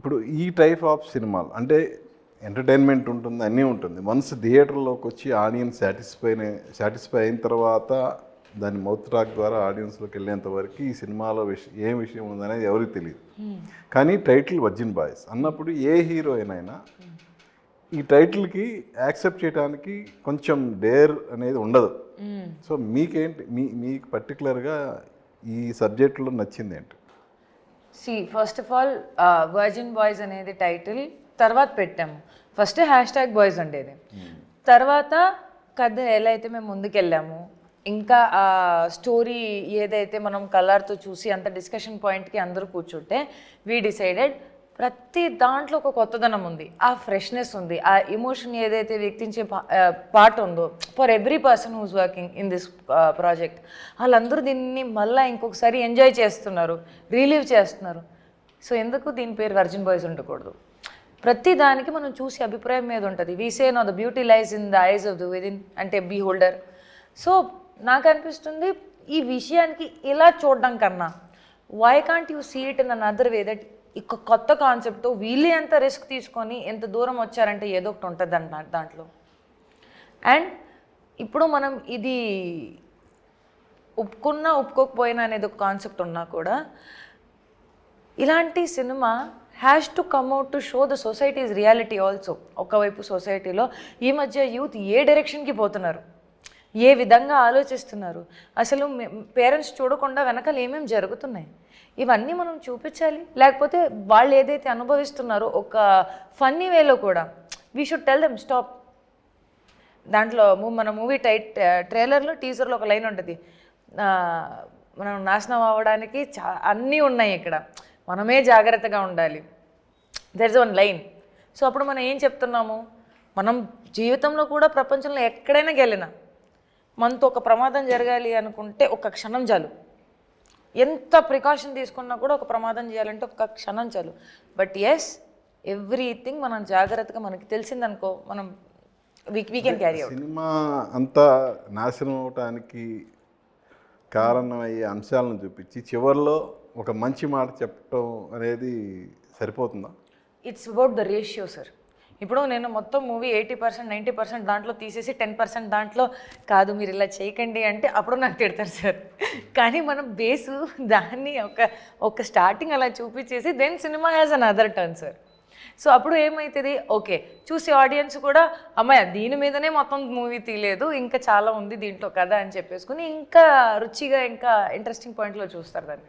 ఇప్పుడు ఈ type of సినిమాలు అంటే ఎంటర్టైన్మెంట్ ఉంటుంది అన్నీ ఉంటుంది. వన్స్ థియేటర్లోకి వచ్చి ఆడియన్స్ సాటిస్ఫై సాటిస్ఫై అయిన తర్వాత దాని మౌత్ టాక్ ద్వారా ఆడియన్స్లోకి వెళ్ళేంత వరకు ఈ సినిమాలో విషయం ఏం విషయం ఉందనేది ఎవరికి తెలియదు. కానీ టైటిల్ వర్జిన్ బాయ్స్ అన్నప్పుడు ఏ హీరోయిన్ అయినా ఈ టైటిల్కి యాక్సెప్ట్ చేయడానికి కొంచెం డేర్ అనేది ఉండదు. సో మీకేంటి మీ మీకు పర్టికులర్గా ఈ సబ్జెక్టులో నచ్చింది ఏంటి? See first of all virgin boys అనేది టైటిల్ తర్వాత పెట్టాము. ఫస్ట్ హ్యాష్ ట్యాగ్ బాయ్స్ ఉండేది తర్వాత కథ ఎలా అయితే మేము ముందుకెళ్ళాము ఇంకా ఆ స్టోరీ ఏదైతే మనం కలర్తో చూసి అంత డిస్కషన్ పాయింట్కి అందరూ కూర్చుంటే వీ డిసైడెడ్ ప్రతి దాంట్లో ఒక కొత్తదనం ఉంది. ఆ ఫ్రెష్నెస్ ఉంది. ఆ ఎమోషన్ ఏదైతే వ్యక్తించే పార్ట్ ఉందో for every person who's working in this project వాళ్ళందరూ దీన్ని మళ్ళీ ఇంకొకసారి ఎంజాయ్ చేస్తున్నారు. రిలీవ్ చేస్తున్నారు. సో ఎందుకు దీని పేరు వర్జిన్ బాయ్స్ ఉండకూడదు? ప్రతి దానికి మనం చూసి అభిప్రాయం మీద ఉంటుంది. We say no the beauty lies in the eyes of the within అంటే బీ హోల్డర్ సో నాకు అనిపిస్తుంది ఈ విషయానికి ఇలా చూడడం కన్నా why can't you see it in an other way that ఇక కొత్త కాన్సెప్ట్తో వీళ్ళే ఎంత రిస్క్ తీసుకొని ఎంత దూరం వచ్చారంటే ఏదో ఒకటి ఉంటుంది అన్నమాట దాంట్లో. అండ్ ఇప్పుడు మనం ఇది ఒప్పుకున్నా ఒప్పుకోకపోయినా అనేది ఒక కాన్సెప్ట్ ఉన్నా కూడా ఇలాంటి cinema has to out to show the society's reality also. ఒకవైపు సొసైటీలో ఈ మధ్య యూత్ ఏ డైరెక్షన్కి పోతున్నారు? ఏ విధంగా ఆలోచిస్తున్నారు? అసలు పేరెంట్స్ చూడకుండా వెనకాల ఏమేమి జరుగుతున్నాయి? ఇవన్నీ మనం చూపించాలి. లేకపోతే వాళ్ళు ఏదైతే అనుభవిస్తున్నారో ఒక ఫన్నీ వేలో కూడా we should tell them stop దాంట్లో మూ- మన మూవీ టైట్ ట్రైలర్లో టీజర్లో ఒక లైన్ ఉంటుంది. మనం నాశనం అవ్వడానికి చా అన్నీ ఉన్నాయి ఇక్కడ. మనమే జాగ్రత్తగా ఉండాలి. There is one line so అప్పుడు మనం ఏం చెప్తున్నాము? మనం జీవితంలో కూడా ప్రపంచంలో ఎక్కడైనా గెలినా మనతో ఒక ప్రమాదం జరగాలి అనుకుంటే ఒక క్షణం చాలు. ఎంత ప్రికాషన్ తీసుకున్నా కూడా ఒక ప్రమాదం చేయాలంటే ఒక క్షణం చాలు. బట్ ఎస్ ఎవ్రీథింగ్ మనం జాగ్రత్తగా మనకి తెలిసిందనుకో మనం we we can carry cinema అంతా నాశనం అవటానికి కారణమయ్యే అంశాలను చూపించి చివరిలో ఒక మంచి మాట చెప్పటం అనేది సరిపోతుందా? It's about the ratio sir ఇప్పుడు నేను మొత్తం movie eighty percent ninety percent దాంట్లో తీసేసి టెన్ పర్సెంట్ దాంట్లో కాదు మీరు ఇలా చేయకండి అంటే అప్పుడు నాకు తిడతారు సార్. కానీ మనం బేసు దాన్ని ఒక ఒక స్టార్టింగ్ అలా చూపించేసి then cinema has an other turn sir. So అప్పుడు ఏమవుతుంది ఓకే చూసే ఆడియన్స్ కూడా అమ్మాయి దీని మీదనే మొత్తం మూవీ తీయలేదు ఇంకా చాలా ఉంది దీంట్లో కదా అని చెప్పేసుకుని ఇంకా రుచిగా ఇంకా ఇంట్రెస్టింగ్ పాయింట్లో చూస్తారు దాన్ని.